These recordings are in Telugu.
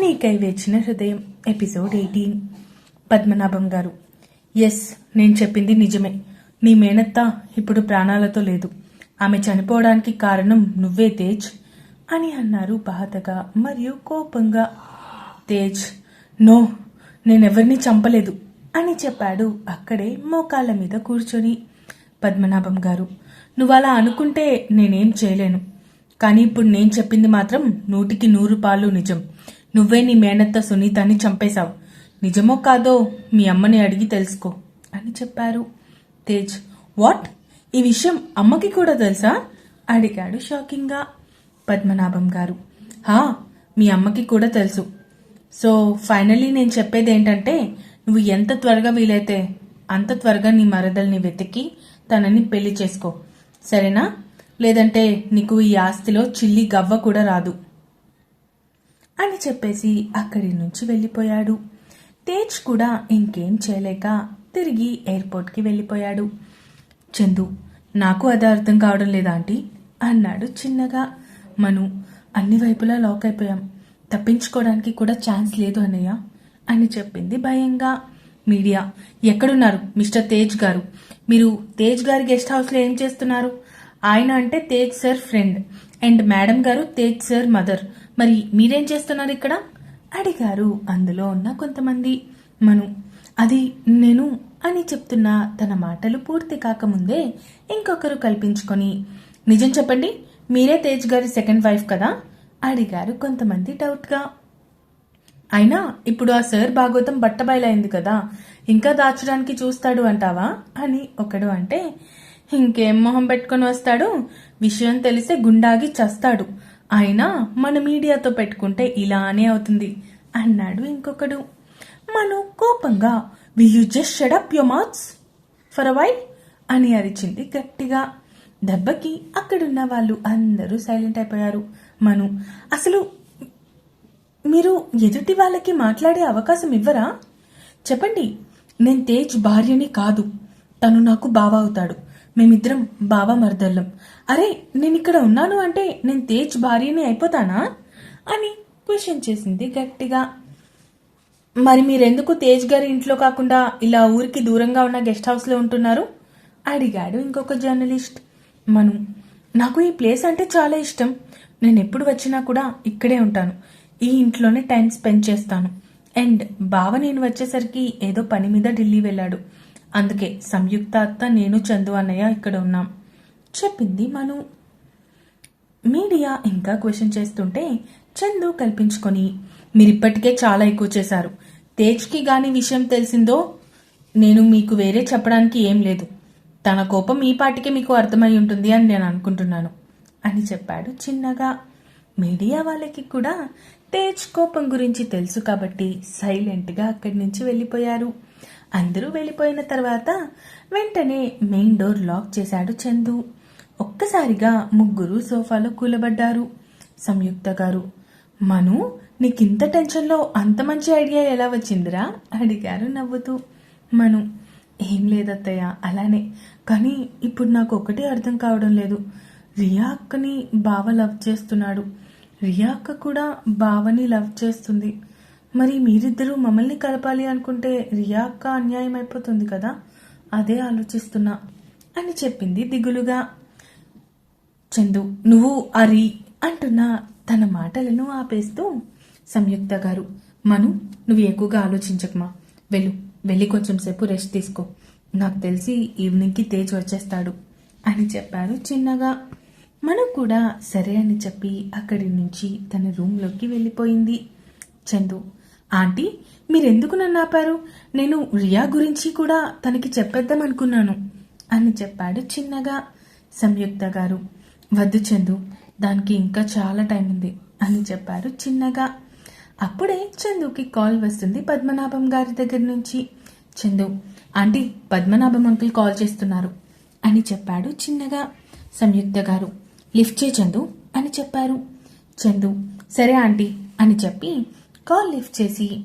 నీకై వేచిన హృదయం ఎపిసోడ్ ఎయిటీన్ పద్మనాభం గారు. ఎస్ నేను చెప్పింది నిజమే. నీ మేనత్త ఇప్పుడు ప్రాణాలతో లేదు. ఆమె చనిపోవడానికి కారణం నువ్వే తేజ్ అని అన్నారు బాధగా మరియు కోపంగా తేజ్. నో నేనెవరిని చంపలేదు అని చెప్పాడు అక్కడే మోకాళ్ళ మీద కూర్చొని పద్మనాభం గారు. నువ్వు అలా అనుకుంటే నేనేం చేయలేను. కానీ ఇప్పుడు నేను చెప్పింది మాత్రం నూటికి నూరు పాలు నిజం. నువ్వే నీ మేనత్త సునీతాన్ని చంపేశావు. నిజమో కాదో మీ అమ్మని అడిగి తెలుసుకో అని చెప్పారు. తేజ్ వాట్? ఈ విషయం అమ్మకి కూడా తెలుసా? అడిగాడు షాకింగ్గా పద్మనాభం గారు. హా మీ అమ్మకి కూడా తెలుసు. సో ఫైనలీ నేను చెప్పేది ఏంటంటే నువ్వు ఎంత త్వరగా వీలైతే అంత త్వరగా నీ మరదల్ని వెతికి తనని పెళ్ళి చేసుకో. సరేనా? లేదంటే నీకు ఈ ఆస్తిలో చిల్లి గవ్వ కూడా రాదు. అని చెప్పేసి అక్కడి నుంచి వెళ్ళిపోయాడు. తేజ్ కూడా ఇంకేం చేయలేక తిరిగి ఎయిర్పోర్ట్కి వెళ్ళిపోయాడు. చందు నాకు అది అర్థం కావడం లేదా ఆంటీ? అన్నాడు చిన్నగా. మను అన్ని వైపులా లాక్ అయిపోయాం. తప్పించుకోవడానికి కూడా ఛాన్స్ లేదు అన్నయ్య అని చెప్పింది భయంగా. మీడియా ఎక్కడున్నారు మిస్టర్ తేజ్ గారు? మీరు తేజ్ గారి గెస్ట్ హౌస్లో ఏం చేస్తున్నారు? ఆయన అంటే Tej sir friend and madam గారు తేజ్ సార్ మదర్. మరి మీరేం చేస్తున్నారు ఇక్కడ? అడిగారు అందులో ఉన్న కొంతమంది. మను అది నేను అని చెప్తున్న తన మాటలు పూర్తి కాకముందే ఇంకొకరు కల్పించుకొని నిజం చెప్పండి మీరే తేజ్ గారి సెకండ్ వైఫ్ కదా? అడిగారు కొంతమంది డౌట్గా అయినా ఇప్పుడు ఆ సార్ భాగవతం బట్టబయలైంది కదా ఇంకా దాచడానికి చూస్తాడు అంటావా? అని ఒకడు అంటే ఇంకేం మొహం పెట్టుకొని వస్తాడు? విషయం తెలిసే గుండాగి చస్తాడు. అయినా మన మీడియాతో పెట్టుకుంటే ఇలానే అవుతుంది అన్నాడు ఇంకొకడు. మను కోపంగా will you just shut up your mouths for why అని అరిచింది గట్టిగా. దెబ్బకి అక్కడున్న వాళ్ళు అందరూ సైలెంట్ అయిపోయారు. మను అసలు మీరు ఎదుటి వాళ్ళకి మాట్లాడే అవకాశం ఇవ్వరా? చెప్పండి నేను తేజ్ భార్యని కాదు. తను నాకు బావ అవుతాడు. మేమిద్దరం బావ మర్దళ్ళం. అరే నేను ఇక్కడ ఉన్నాను అంటే నేను తేజ్ భార్యని అయిపోతానా? అని క్వశ్చన్ చేసింది గట్టిగా. మరి మీరెందుకు తేజ్ గారి ఇంట్లో కాకుండా ఇలా ఊరికి దూరంగా ఉన్న గెస్ట్ హౌస్లో ఉంటున్నారు? అడిగాడు ఇంకొక జర్నలిస్ట్. మను నాకు ఈ ప్లేస్ అంటే చాలా ఇష్టం. నేను ఎప్పుడు వచ్చినా కూడా ఇక్కడే ఉంటాను. ఈ ఇంట్లోనే టైం స్పెండ్ చేస్తాను. అండ్ బావ నేను వచ్చేసరికి ఏదో పని మీద ఢిల్లీ వెళ్ళాడు. అందుకే సంయుక్త అత్త నేను చందు అన్నయ్య ఇక్కడ ఉన్నాం. చెప్పింది మను. మీడియా ఇంకా క్వశ్చన్ చేస్తుంటే చందు కల్పించుకొని మీరిప్పటికే చాలా ఎక్కువ చేశారు. తేజ్కి గాని విషయం తెలిసిందో నేను మీకు వేరే చెప్పడానికి ఏం లేదు. తన కోపం ఈ పాటికే మీకు అర్థమై ఉంటుంది అని నేను అనుకుంటున్నాను అని చెప్పాడు చిన్నగా. మీడియా వాళ్ళకి కూడా తేజ్ కోపం గురించి తెలుసు కాబట్టి సైలెంట్గా అక్కడి నుంచి వెళ్ళిపోయారు. అందరూ వెళ్ళిపోయిన తర్వాత వెంటనే మెయిన్ డోర్ లాక్ చేశాడు చందు. ఒక్కసారిగా ముగ్గురు సోఫాలో కూలబడ్డారు. సంయుక్త గారు మను నీకింత టెన్షన్లో అంత మంచి ఐడియా ఎలా వచ్చిందిరా? అడిగారు నవ్వుతూ. మను ఏం లేదత్తయ్య అలానే. కానీ ఇప్పుడు నాకు ఒకటే అర్థం కావడం లేదు. రియా అక్కని బావ లవ్ చేస్తున్నాడు. రియా అక్క కూడా బావని లవ్ చేస్తుంది. మరి మీరిద్దరూ మమ్మల్ని కలపాలి అనుకుంటే రియా అక్క అన్యాయం అయిపోతుంది కదా? అదే ఆలోచిస్తున్నా అని చెప్పింది దిగులుగా. చందు నువ్వు అరి అంటున్న తన మాటలను ఆపేస్తూ సంయుక్త గారు మను నువ్వు ఎక్కువగా ఆలోచించకమా వెళ్ళు వెళ్ళి కొంచెం సేపు రెస్ట్ తీసుకో. నాకు తెలిసి ఈవినింగ్కి తేజ్ వచ్చేస్తాడు అని చెప్పారు చిన్నగా. మనం కూడా సరే అని చెప్పి అక్కడి నుంచి తన రూమ్లోకి వెళ్ళిపోయింది. చందు ఆంటీ మీరెందుకు నన్ను ఆపారు? నేను రియా గురించి కూడా తనకి చెప్పేద్దామనుకున్నాను అని చెప్పాడు చిన్నగా సంయుక్త గారు. వద్దు చందు దానికి ఇంకా చాలా టైం ఉంది అని చెప్పారు చిన్నగా. అప్పుడే చందుకి కాల్ వస్తుంది పద్మనాభం గారి దగ్గర నుంచి. Chandu aunty Padmanabham uncle call చేస్తున్నారు అని చెప్పాడు చిన్నగా సంయుక్త గారు. లిఫ్ట్ చే చందు అని చెప్పారు. చందు సరే ఆంటీ అని చెప్పి కాల్ లిఫ్ట్ చేసి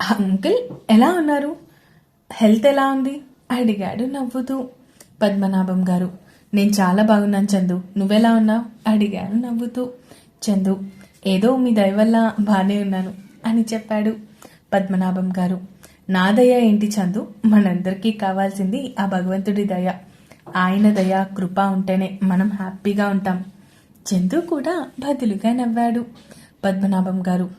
అంకుల్ ఎలా ఉన్నారు? హెల్త్ ఎలా ఉంది? అడిగాడు నవ్వుతూ. పద్మనాభం గారు నేను చాలా బాగున్నాను చందు. నువ్వెలా ఉన్నావు? అడిగాడు నవ్వుతూ. చందు ఏదో మీ దయ వల్ల బాగానే ఉన్నాను అని చెప్పాడు పద్మనాభం గారు. నా దయ ఏంటి చందు? మనందరికీ కావాల్సింది ఆ భగవంతుడి దయ. ఆయన దయ కృప ఉంటేనే మనం హ్యాపీగా ఉంటాం. చందు కూడా బదులుగా నవ్వాడు. పద్మనాభం గారు.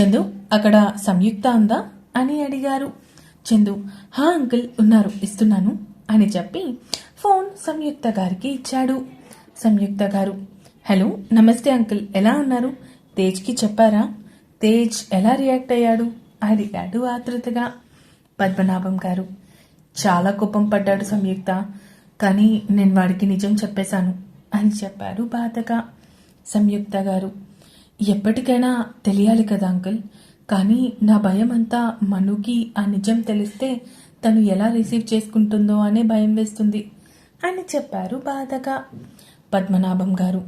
చందు అక్కడ సంయుక్త ఉందా? అని అడిగారు. చందు హా అంకుల్ ఉన్నారు ఇస్తున్నాను అని చెప్పి ఫోన్ సంయుక్త గారికి ఇచ్చాడు. సంయుక్త గారు హలో నమస్తే అంకుల్ ఎలా ఉన్నారు? తేజ్కి చెప్పారా? తేజ్ ఎలా రియాక్ట్ అయ్యాడు? అడిగాడు ఆతృతగా పద్మనాభం గారు చాలా కోపం పడ్డాడు సంయుక్త కానీ నేను వాడికి నిజం చెప్పేశాను అని చెప్పారు బాధగా. సంయుక్త గారు ఎప్పటికైనా తెలియాలి కదా అంకుల్. కానీ నా భయం అంతా మనుకి ఆ నిజం తెలిస్తే తను ఎలా రిసీవ్ చేసుకుంటుందో అనే భయం వేస్తుంది అని చెప్పారు బాధగా పద్మనాభం గారు.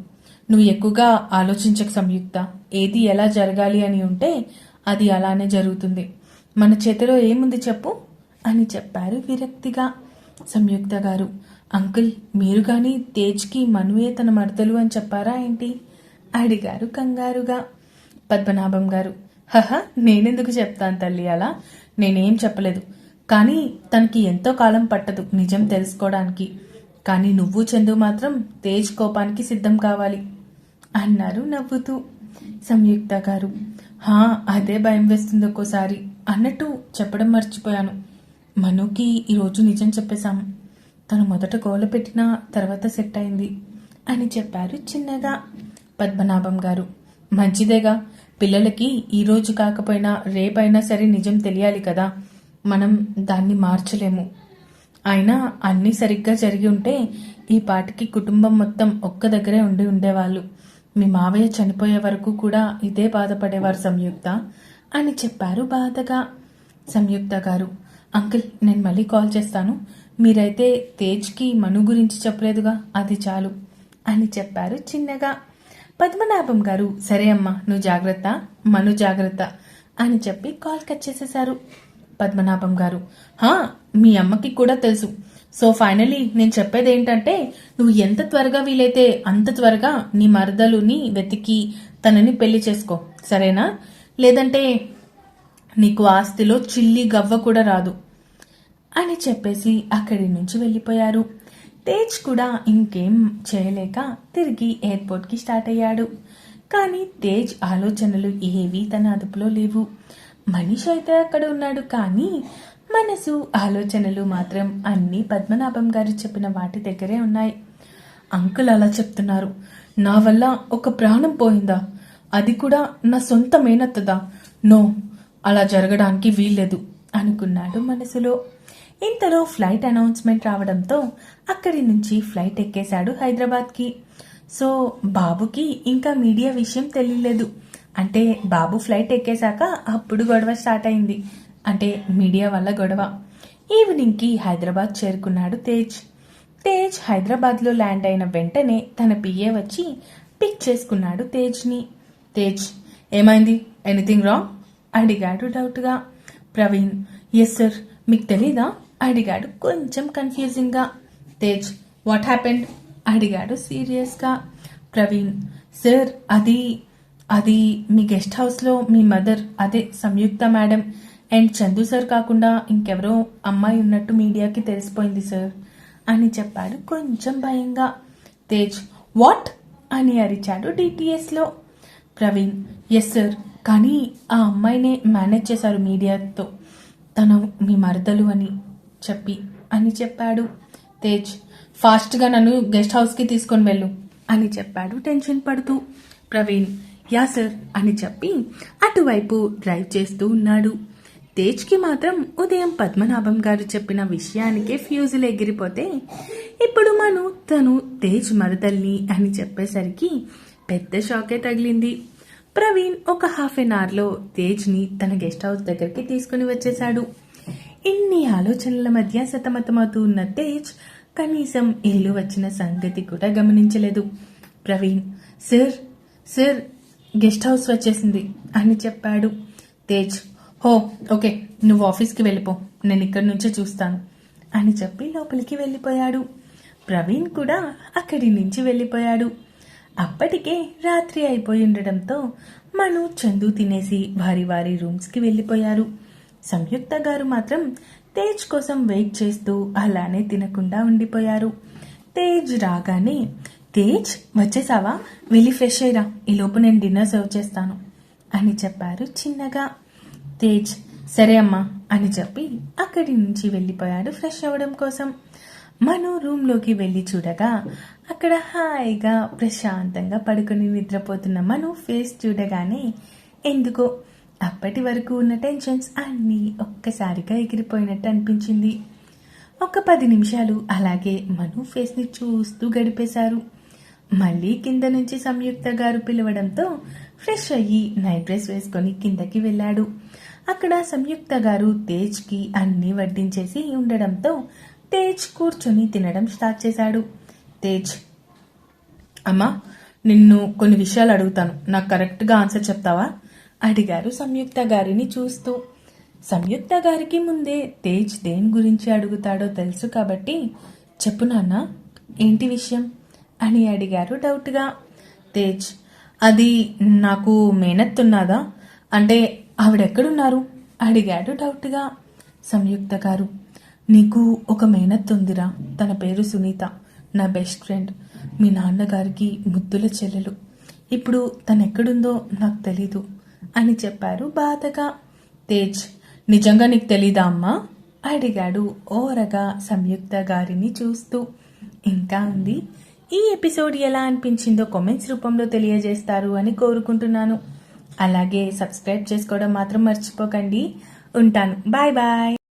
నువ్వు ఎక్కువగా ఆలోచించక సంయుక్త. ఏది ఎలా జరగాలి అని ఉంటే అది అలానే జరుగుతుంది. మన చేతిలో ఏముంది చెప్పు అని చెప్పారు విరక్తిగా సంయుక్త గారు. అంకుల్ మీరు కానీ తేజ్కి మనువే తన మడతలు అని చెప్పారా ఏంటి? అడిగారు కంగారుగా. పద్మనాభం గారు హహ నేనెందుకు చెప్తాను తల్లి అలా? నేనేం చెప్పలేదు. కానీ తనకి ఎంతో కాలం పట్టదు నిజం తెలుసుకోవడానికి. కానీ నువ్వు చందు మాత్రం తేజ్ కోపానికి సిద్ధం కావాలి అన్నారు నవ్వుతూ. సంయుక్త గారు హా అదే భయం వేస్తుంది ఒక్కోసారి అన్నట్టు చెప్పడం మర్చిపోయాను. మనుకి ఈరోజు నిజం చెప్పేశాం. తను మొదట గోల పెట్టినా తర్వాత సెట్ అయింది అని చెప్పారు చిన్నగా. పద్మనాభం గారు. మంచిదేగా పిల్లలకి ఈ రోజు కాకపోయినా రేపైనా సరే నిజం తెలియాలి కదా. మనం దాన్ని మార్చలేము. అయినా అన్నీ సరిగ్గా జరిగి ఉంటే ఈ పాటికి కుటుంబం మొత్తం ఒక్క దగ్గరే ఉండి ఉండేవాళ్ళు. మీ మావయ్య చనిపోయే వరకు కూడా ఇదే బాధపడేవారు సంయుక్త అని చెప్పారు బాధగా సంయుక్త గారు. అంకిల్ నేను మళ్ళీ కాల్ చేస్తాను. మీరైతే తేజ్కి మను గురించి చెప్పలేదుగా? అది చాలు అని చెప్పారు చిన్నగా. పద్మనాభం గారు సరే అమ్మా నువ్వు జాగ్రత్త మను జాగ్రత్త అని చెప్పి కాల్ కట్ చేసేశారు పద్మనాభం గారు. హా మీ అమ్మకి కూడా తెలుసు. సో ఫైనలీ నేను చెప్పేది ఏంటంటే నువ్వు ఎంత త్వరగా వీలైతే అంత త్వరగా నీ మరదలుని వెతికి తనని పెళ్ళి చేసుకో సరేనా? లేదంటే నీకు ఆస్తిలో చిల్లి గవ్వ కూడా రాదు అని చెప్పేసి అక్కడి నుంచి వెళ్ళిపోయారు. తేజ్ కూడా ఇంకేం చేయలేక తిరిగి ఎయిర్పోర్ట్కి స్టార్ట్ అయ్యాడు. కానీ తేజ్ ఆలోచనలు ఏవీ తన అదుపులో లేవు. మనిషి అయితే అక్కడ ఉన్నాడు కానీ మనసు ఆలోచనలు మాత్రం అన్నీ పద్మనాభం గారు చెప్పిన వాటి దగ్గరే ఉన్నాయి. అంకుల్ అలా చెప్తున్నారు. నా వల్ల ఒక ప్రాణం పోయిందా? అది కూడా నా సొంత మేనత్తదా నో అలా జరగడానికి వీల్లేదు అనుకున్నాడు మనసులో. ఇంతలో ఫ్లైట్ అనౌన్స్మెంట్ రావడంతో అక్కడి నుంచి ఫ్లైట్ ఎక్కేశాడు హైదరాబాద్కి. సో బాబుకి ఇంకా మీడియా విషయం తెలియలేదు. అంటే బాబు ఫ్లైట్ ఎక్కేశాక అప్పుడు గొడవ స్టార్ట్ అయింది. అంటే మీడియా వల్ల గొడవ. ఈవినింగ్కి హైదరాబాద్ చేరుకున్నాడు తేజ్. తేజ్ హైదరాబాద్లో ల్యాండ్ అయిన వెంటనే తన పిఏ వచ్చి పిక్ చేసుకున్నాడు తేజ్ని. తేజ్ ఏమైంది? Anything wrong? అడిగాడు డౌట్గా. ప్రవీణ్ ఎస్ సార్ మీకు తెలీదా? అడిగాడు. కొంచెం కన్ఫ్యూజింగ్గా తేజ్ వాట్ హ్యాపెండ్ అడిగాడు సీరియస్గా ప్రవీణ్ సార్ అది అది మీ గెస్ట్ హౌస్లో మీ మదర్ అదే Samyuktha madam and Chandu sir కాకుండా ఇంకెవరో అమ్మాయి ఉన్నట్టు మీడియాకి తెలిసిపోయింది సార్ అని చెప్పాడు కొంచెం భయంగా. తేజ్ వాట్ అని అరిచాడు డిటిఎస్లో ప్రవీణ్ ఎస్ సార్ కానీ ఆ అమ్మాయినే మేనేజ్ చేశారు మీడియాతో. తను మీ మరదలు అని. చెప్పి. అని చెప్పాడు. తేజ్ ఫాస్ట్గా నన్ను గెస్ట్ హౌస్కి తీసుకొని వెళ్ళు అని చెప్పాడు టెన్షన్ పడుతూ. ప్రవీణ్ యా సార్ అని చెప్పి అటువైపు డ్రైవ్ చేస్తూ ఉన్నాడు. తేజ్కి మాత్రం ఉదయం పద్మనాభం గారు చెప్పిన విషయానికే ఫ్యూజులు ఎగిరిపోతే ఇప్పుడు మను తను తేజ్ మరదల్ని అని చెప్పేసరికి పెద్ద షాకే తగిలింది. ప్రవీణ్ ఒక హాఫ్ ఎన్ అవర్లో తేజ్ని తన గెస్ట్ హౌస్ దగ్గరికి తీసుకుని వచ్చేశాడు. ఇన్ని ఆలోచనల మధ్య సతమతమవుతూ ఉన్న తేజ్ కనీసం ఇల్లు వచ్చిన సంగతి కూడా గమనించలేదు. Praveen sir sir guest house వచ్చేసింది అని చెప్పాడు. తేజ్ హో ఓకే నువ్వు ఆఫీస్కి వెళ్ళిపో నేను ఇక్కడి నుంచే చూస్తాను అని చెప్పి లోపలికి వెళ్ళిపోయాడు. ప్రవీణ్ కూడా అక్కడి నుంచి వెళ్ళిపోయాడు. అప్పటికే రాత్రి అయిపోయి ఉండడంతో మను చందు తినేసి వారి వారి రూమ్స్కి వెళ్ళిపోయారు. సంయుక్త గారు మాత్రం తేజ్ కోసం వెయిట్ చేస్తూ అలానే తినకుండా ఉండిపోయారు. తేజ్ రాగానే తేజ్ వచ్చేసావా? వెళ్ళి ఫ్రెష్ అయ్యిరా. ఈ లోపు నేను డిన్నర్ సర్వ్ చేస్తాను. అని చెప్పారు చిన్నగా. తేజ్ సరే అమ్మా అని చెప్పి అక్కడి నుంచి వెళ్ళిపోయాడు ఫ్రెష్ అవ్వడం కోసం. మను రూమ్లోకి వెళ్ళి చూడగా అక్కడ హాయిగా ప్రశాంతంగా పడుకుని నిద్రపోతున్న మను ఫేస్ చూడగానే ఎందుకో? అప్పటి వరకు ఉన్న టెన్షన్స్ అన్నీ ఒక్కసారిగా ఎగిరిపోయినట్టు అనిపించింది. ఒక పది నిమిషాలు అలాగే మను ఫేస్ని చూస్తూ గడిపేశారు. మళ్ళీ కింద నుంచి సంయుక్త గారు పిలవడంతో ఫ్రెష్ అయ్యి నైట్ డ్రెస్ వేసుకొని కిందకి వెళ్ళాడు. అక్కడ సంయుక్త గారు తేజ్కి అన్నీ వడ్డించేసి ఉండడంతో తేజ్ కూర్చొని తినడం స్టార్ట్ చేశాడు. తేజ్ అమ్మా నిన్ను కొన్ని విషయాలు అడుగుతాను. నాకు కరెక్ట్గా ఆన్సర్ చెప్తావా? అడిగారు సంయుక్త గారిని చూస్తూ. సంయుక్త గారికి ముందే తేజ్ దేని గురించి అడుగుతాడో తెలుసు కాబట్టి చెప్పు నాన్న ఏంటి విషయం? అని అడిగారు డౌట్గా. తేజ్ అది నాకు మేనత్తున్నదా అంటే ఆవిడెక్కడున్నారు? అడిగాడు డౌట్గా సంయుక్త గారు. నీకు ఒక మేనత్తుందిరా తన పేరు సునీత నా బెస్ట్ ఫ్రెండ్. మీ నాన్నగారికి ముద్దుల చెల్లెలు. ఇప్పుడు తనెక్కడుందో నాకు తెలీదు. అని చెప్పారు బాధగా. తేజ్ నిజంగా నీకు తెలీదా అమ్మా? అడిగాడు ఓరగా సంయుక్త గారిని చూస్తూ. ఇంకా ఉంది ఈ ఎపిసోడ్ ఎలా అనిపించిందో కామెంట్స్ రూపంలో తెలియజేస్తారు అని కోరుకుంటున్నాను. అలాగే సబ్స్క్రైబ్ చేసుకోవడం మాత్రం మర్చిపోకండి. ఉంటాను. Bye bye.